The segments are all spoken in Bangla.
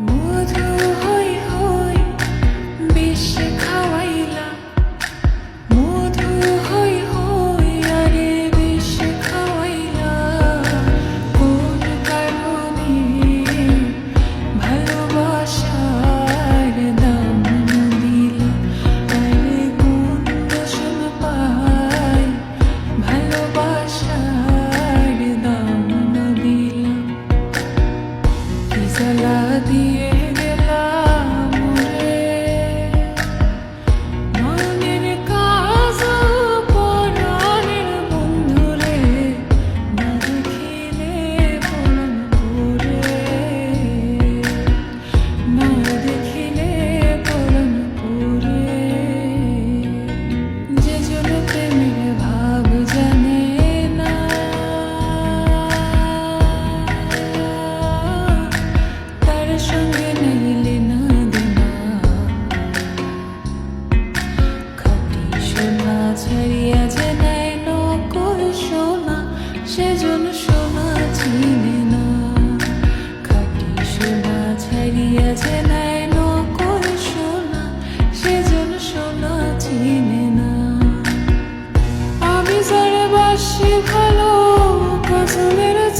摩托 yeah.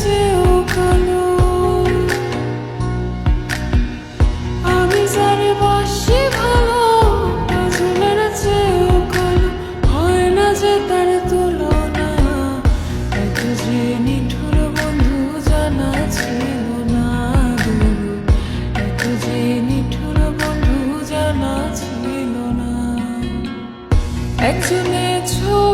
চেয়েও কালো। আমি যারে বাসি ভালো কাজলের চেয়েও কালো। হয় না যে তার তুলনা এত যে নিঠুর বন্ধু জানা না এত যে নিঠুর বন্ধু জানা ছিল না। একজনে ছবি